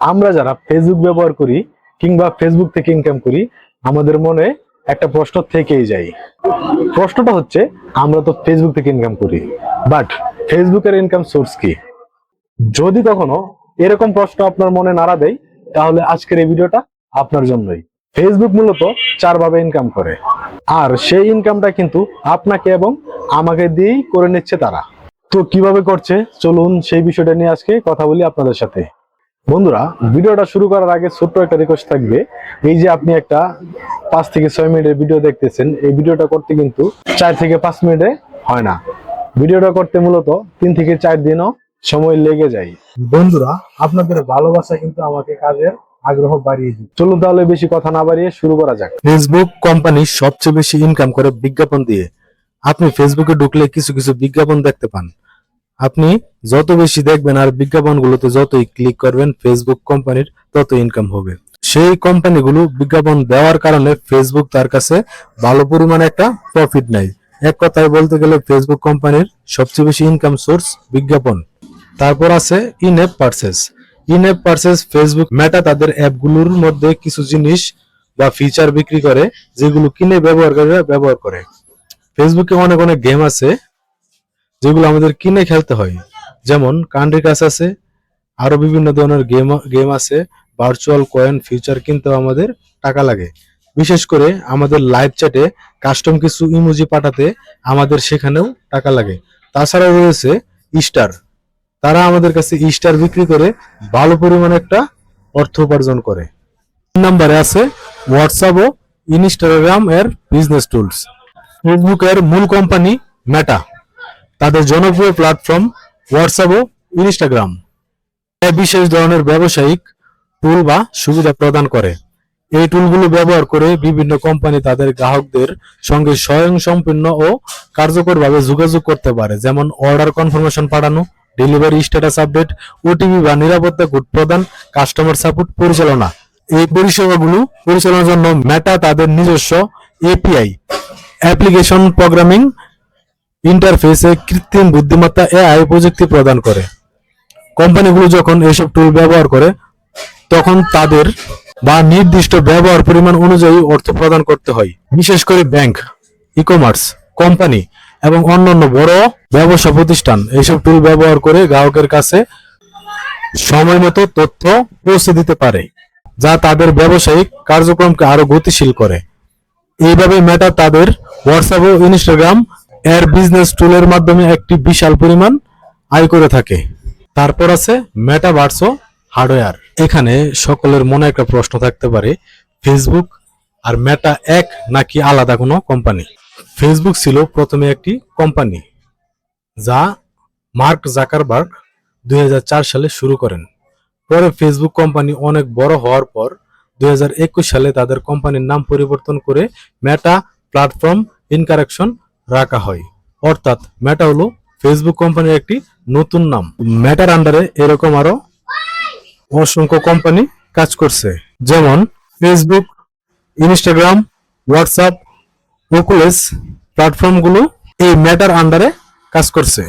আমরা যারা ফেসবুক ব্যবহার করি কিংবা ফেসবুক থেকে ইনকাম করি, আমাদের মনে একটা প্রশ্ন থেকেই যায়। প্রশ্নটা হচ্ছে, আমরা তো ফেসবুক থেকে ইনকাম করি বাট ফেসবুকের ইনকাম সোর্স কি? যদি কখনো এরকম প্রশ্ন আপনার মনে নাড়া দেয়, তাহলে আজকের এই ভিডিওটা আপনার জন্যই। ফেসবুক মূলত চার ভাবে ইনকাম করে, আর সেই ইনকামটা কিন্তু আপনাকে এবং আমাকে দিয়েই করে নিচ্ছে তারা। তো কীভাবে করছে? চলুন সেই বিষয়টা নিয়ে আজকে কথা বলি আপনাদের সাথে। বন্ধুরা ভিডিওটা শুরু করার আগে ছোট্ট একটা রিকোয়েস্ট থাকবে। এই যে আপনি একটা পাঁচ থেকে ছয় মিনিটের ভিডিও দেখতেছেন এই ভিডিওটা করতে কিন্তু চার থেকে পাঁচ মিনিটে হয় না। ভিডিওটা করতে মূলত তিন থেকে চার দিনও সময় লেগে যায়। বন্ধুরা আপনাদের ভালোবাসা কিন্তু আমাকে কাজের আগ্রহ বাড়িয়ে দিচ্ছে। চলুন তাহলে বেশি কথা না বাড়িয়ে শুরু করা যাক। ফেসবুক কোম্পানি সবচেয়ে বেশি ইনকাম করে বিজ্ঞাপন দিয়ে। আপনি ফেসবুকে ঢুকলে কিছু কিছু বিজ্ঞাপন দেখতে পান। আপনি যত বেশি দেখবেন আর বিজ্ঞাপনগুলোতে যতই ক্লিক করবেন ফেসবুক কোম্পানির তত ইনকাম হবে। সেই কোম্পানিগুলো বিজ্ঞাপন দেওয়ার কারণে ফেসবুক তার কাছে ভালো পরিমাণে একটা প্রফিট নেয়। এক কথায় বলতে গেলে ফেসবুক কোম্পানির সবচেয়ে বেশি ইনকাম সোর্স বিজ্ঞাপন। তারপর আছে in app purchases in app purchases Facebook Meta তাদের অ্যাপগুলোর মধ্যে কিছু জিনিস বা ফিচার বিক্রি করে, যেগুলো কিনে ব্যবহারকারীরা ব্যবহার করে। ফেসবুকে অনেক অনেক গেম আছে। যেগুলো আমাদের কিনে খেলতে হয়। যেমন কান্ট্রি কাছ আছে, আরও বিভিন্ন ধরনের গেম গেম আছে ভার্চুয়াল কয়েন ফিউচার কিনতেও আমাদের টাকা লাগে। বিশেষ করে আমাদের লাইভ চ্যাটে কাস্টম কিছু ইমোজি পাঠাতে আমাদের সেখানেও টাকা লাগে। তাছাড়াও রয়েছে স্টার তারা আমাদের কাছে স্টার বিক্রি করে ভালো পরিমাণে একটা অর্থ উপার্জন করে। তিন নম্বরে আছে হোয়াটসঅ্যাপ ও ইনস্টাগ্রাম এর বিজনেস টুলস ফেসবুকের মূল কোম্পানি মেটা তাদের জনপ্রিয় প্ল্যাটফর্ম হোয়াটসঅ্যাপ ও ইনস্টাগ্রাম বিশেষ ধরনের ব্যবসায়িক টুল বা সুবিধা প্রদান করে। এই টুলগুলো ব্যবহার করে বিভিন্ন কোম্পানি তাদের গ্রাহকদের সঙ্গে স্বয়ং সম্পূর্ণ ও কার্যকরভাবে যোগাযোগ করতে পারে। যেমন অর্ডার কনফার্মেশন পাঠানো ডেলিভারি স্ট্যাটাস আপডেট ওটিপি বা নিরাপত্তা কোড প্রদান কাস্টমার সাপোর্ট পরিচালনা। এই পরিষেবাগুলো পরিচালনার জন্য মেটা তাদের নিজস্ব এপিআই অ্যাপ্লিকেশন প্রোগ্রামিং ইন্টারফেসে কৃত্রিম বুদ্ধিমত্তা এআই প্রযুক্তি প্রদান করে। কোম্পানিগুলো যখন এসব টুল ব্যবহার করে, তখন তাদের বা নির্দিষ্ট ব্যবহার পরিমাণ অনুযায়ী অর্থ প্রদান করতে হয়। বিশেষ করে ব্যাংক ই কমার্স কোম্পানি এবং অন্যান্য বড় ব্যবসা প্রতিষ্ঠান এইসব টুল ব্যবহার করে গ্রাহকের কাছে সময় মতো তথ্য পৌঁছে দিতে পারে, যা তাদের ব্যবসায়িক কার্যক্রমকে আরও গতিশীল করে। এইভাবে মেটা তাদের হোয়াটসঅ্যাপ ও ইনস্টাগ্রাম এর বিজনেস টুলের মাধ্যমে একটি বিশাল পরিমাণ আয় করে থাকে। তারপর আছে মেটাভার্স হার্ডওয়্যার এখানে সকলের মনে একটা প্রশ্ন থাকতে পারে ফেসবুক আর মেটা এক নাকি আলাদা কোনো কোম্পানি ফেসবুক ছিল প্রথমে একটি কোম্পানি যা মার্ক জাকারবার্গ দুই হাজার চার সালে শুরু করেন। পরে ফেসবুক কোম্পানি অনেক বড় হওয়ার পর দুই হাজার একুশ সালে তাদের কোম্পানির নাম পরিবর্তন করে মেটা প্ল্যাটফর্ম ইনকারেকশন রাখা হয়। অর্থাৎ মেটা হলো ফেসবুক কোম্পানির একটি নতুন নাম। মেটার আন্ডারে এরকম আরও অসংখ্য কোম্পানি কাজ করছে। যেমন ফেসবুক ইনস্টাগ্রাম হোয়াটসঅ্যাপ ওকুলেস প্ল্যাটফর্মগুলো এই মেটার আন্ডারে কাজ করছে।